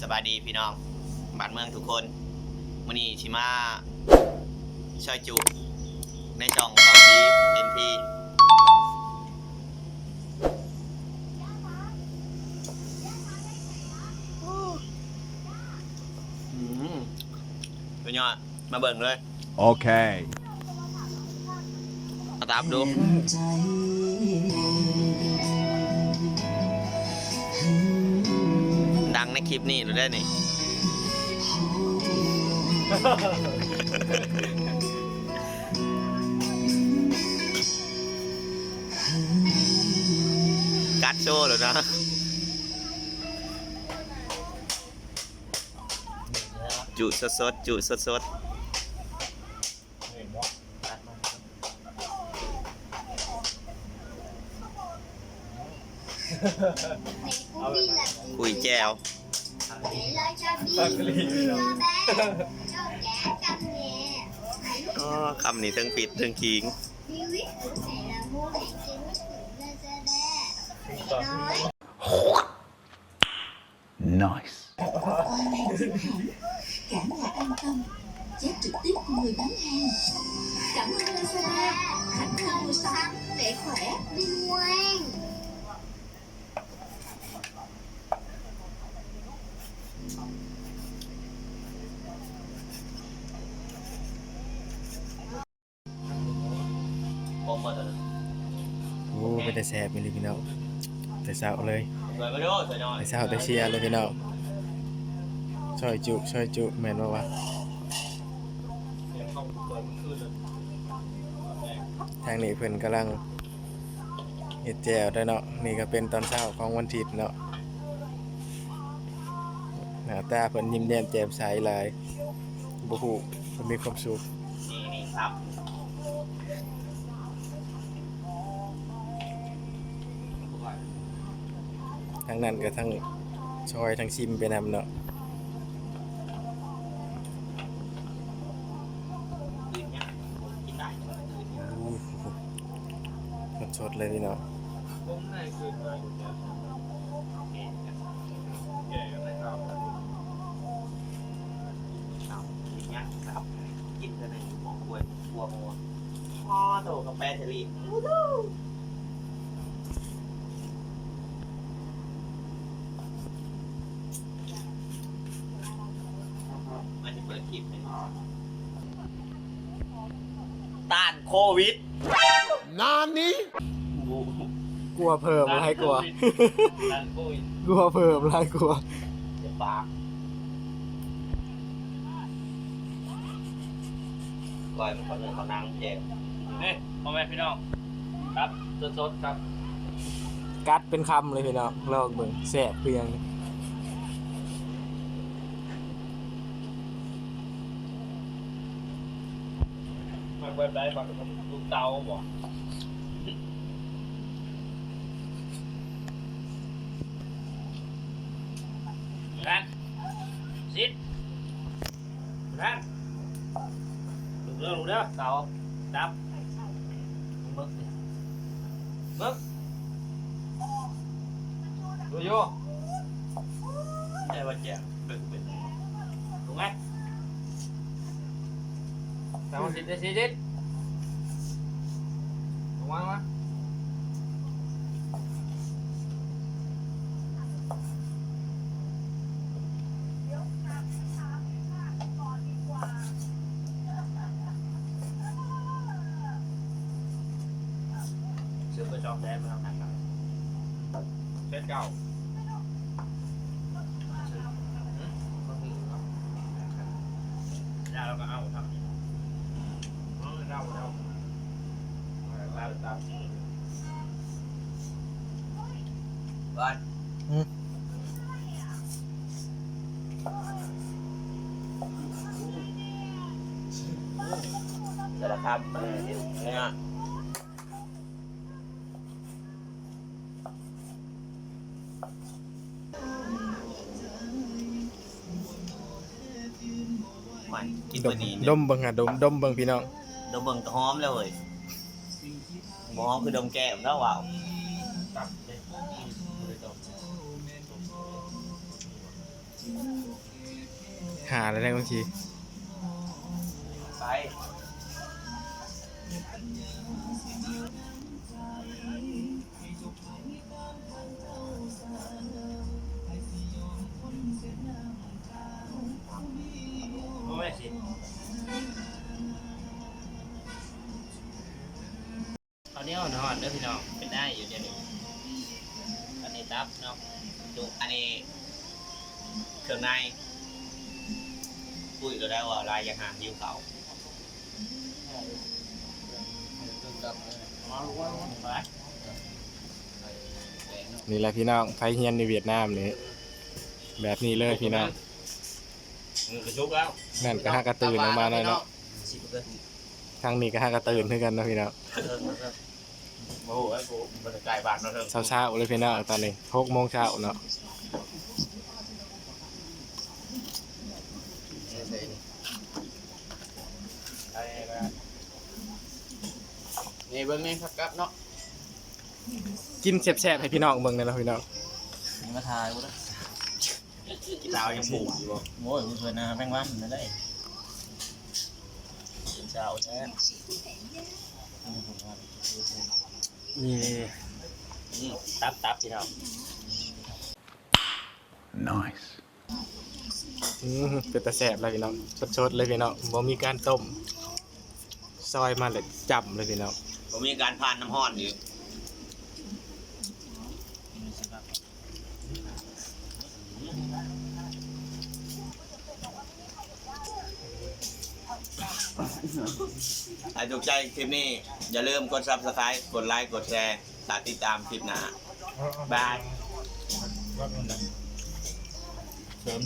สบายดีพี่น้องบ้านเมืองทุกคนมื้อนี้ชิมาช่อยจุในจ่องบางทีเอ็นพีอืมเป็นยอดมาเบิ่งเลย Okay. มาตามดู ในคลิปนี้ดูได้นี่ กัดโชว์แล้วนะจุสดสดๆจุสดสดๆคุยแจว ก็คำนี้ทั้งปิดทั้งคิง Nice. Cả nhà an tâm Chat trực tiếp của người bán hàng Cảm ơn Lazada Khách hàng mua sắm để khỏe đi ngoan ผมมาตัวนึงโอ้เป็นแต่แสบมีเลยพี่น้องแต่เช้าเลยสวยมาดูสวยหน่อยแต่เช้าแต่เชียร์เลยพี่น้องช่อยจุช่อยจุแม่นบ่วะทางนี้เพิ่นกำลังเฮ็ดแจวได้อเนาะนี่ก็เป็นตอนเช้าของวันอาทิตย์เนาะหน้าตาเพิ่นยิ้มแย้มแจ่มใสหลายบ่ฮู้เพิ่นมีความสุขนี่นี่ครับ ทั้งนั้นก็ทั้งชอยทั้งชิมไปนำเนาะกินเนี่ยกินได้สดเลยพี่น้องครับกินเนี่ยครับกินกันในหมอกล้วยบัวมัวพ่อโตกาแฟเทลี มันจะเปิดคลิปให้ต้านโควิด Nani? กลัวเพิ่มอะไรกลัว ต้านโควิดกลัวเพิ่มอะไรกลัวเดี๋ยวปากลอยมันเขาเรื่องเขานางเจ็บนี่พ่อแม่พี่น้องครับสดๆครับ กัดเป็นคำเลยพี่น้องลองเบิ่งแสบเพียง มาเปิดได้บักลูกเตาบ่นั่นซิดนั่นลูกเด้อลูก เด้อเตาดับมึกดิมึกดูอยู่ได้ว่าแจ ลาตามบ้านอืม สารครับเนี่ยมันกินดพอมดีดมเบิ่งหาดมดมเบิ่งพี่น้อง ดมเบิ่งก็หอมแล้วเว้ย หมอคือดมแก้มแล้วว่าวตัลยบริหาอะไรได้บางทีไป อนนี้อ่อนหอนเด้อพี่น้องเป็นได้อยู่เดี๋ยวนี้อันนี้ตับเนาะจุอันนี้เครื่องในคุยเราได้ว่าลายยังหาหิวเขามาลูกว่าไปนี่แหละพี่น้องไฟเฮียนในเวียดนามนี่แบบนี้เลยพี่น้องมือกระชุกแล้วนั่นก็ห้ากระตื่นออกมาแล้วเนาะสิบเปอร์เซ็นต์ทางนี้ก็ห้ากระตื่นคือกันเนาะพี่น้อง โอ้โหไอ้กูบรรยากาศบานเนาะเถอะเช้าๆเลยพี่น้องตอนนี้หกโมงเช้าเนาะนี่เบิ้งนี่ครับกับเนาะกินแซ่บๆให้พี่น้องเบิ่งเลยเนาะพี่น้องนี่มาทายกูนะกีตาร์ยังปลูกอยู่บ่โอ้ยกูชวนนะแป้งวันนั่นได้เจ้าแท้ นี่ตับตับพี่น้อง Nice. อือเป็นตาแซ่บเลยพี่น้องสดๆเลยพี่น้องบ่มีการต้ม ซอยมาเลยจับเลยพี่น้องผมมีการผ่านน้ำห้อนอยู่ ถ้าถูกใจคลิปนี้ อย่าลืมกด subscribe กดไลค์ กดแชร์ติดตามคลิปหน้าบาย เสริม